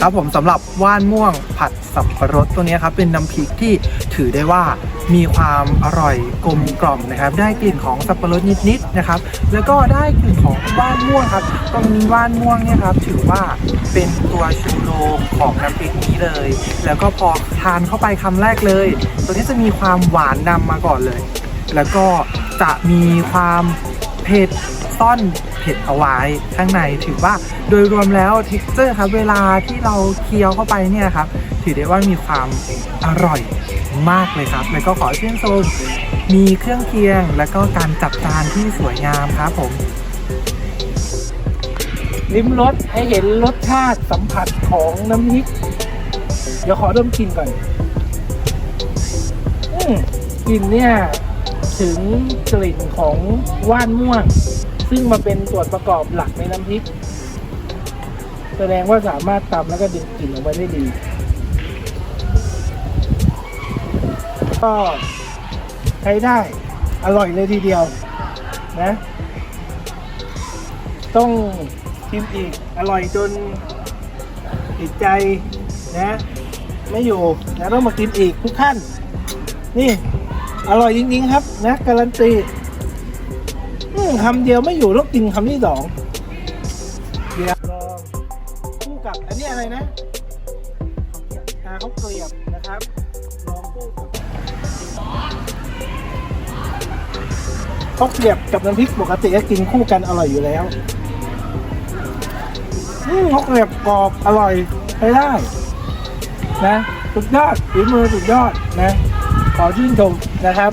ครับผมสำหรับว่านม่วงผัดสับปะรดตัวนี้ครับเป็นน้ำพริกที่ถือได้ว่ามีความอร่อยกลมกล่อมนะครับ ได้กลิ่นของสับปะรดนิดๆนะครับ แล้วก็ได้กลิ่นของว่านม่วงครับตรงนี้ว่านม่วงเนี่ยครับถือว่าเป็นตัวชูโรงของน้ำพริกนี้เลย แล้วก็พอทานเข้าไปคำแรกเลย ตัวนี้จะมีความหวานนำมาก่อนเลย แล้วก็จะมีความ เผ็ดซ่อนเผ็ดเอาไว้ข้างในถือว่าโดยรวมแล้วทิกเจอร์ครับเวลาที่เราเคี้ยวเข้าไปเนี่ยครับถือได้ว่ามีความอร่อยมากเลยครับ แล้วก็ขอชื่นชมมีเครื่องเคียง แล้วก็การจัดจานที่สวยงามครับผมลิ้มรสให้เห็นรสชาติสัมผัสของน้ำพริก เดี๋ยวขอดมกินก่อน อืมกลิ่นเนี่ย ถึงกลิ่นของว่านม่วง ซึ่งมาเป็นส่วนประกอบหลักในน้ำพริก แสดงว่าสามารถตำแล้วก็ดึงกลิ่นออกไปได้ดี ก็ใช้ได้อร่อยเลยทีเดียวนะ ต้องชิมอีก อร่อยจนติดใจนะ ไม่อยู่นะต้องมากินอีกทุกท่าน นี่ อร่อยจริงๆครับ นะ การันตีคำเดียวไม่อยู่ต้องกินคำที่สองเดี๋ยวลองคู่กับอันนี้อะไรนะอาเขาเกลียบนะครับลองคู่กับเขาเกลียบกับน้ำพริกปกติก็กินคู่กันอร่อยอยู่แล้วอืมเขาเกลียบกรอบอร่อยใช้ได้ นะสุดยอดฝีมือสุดยอดนะ ขอชื่นชมนะครับ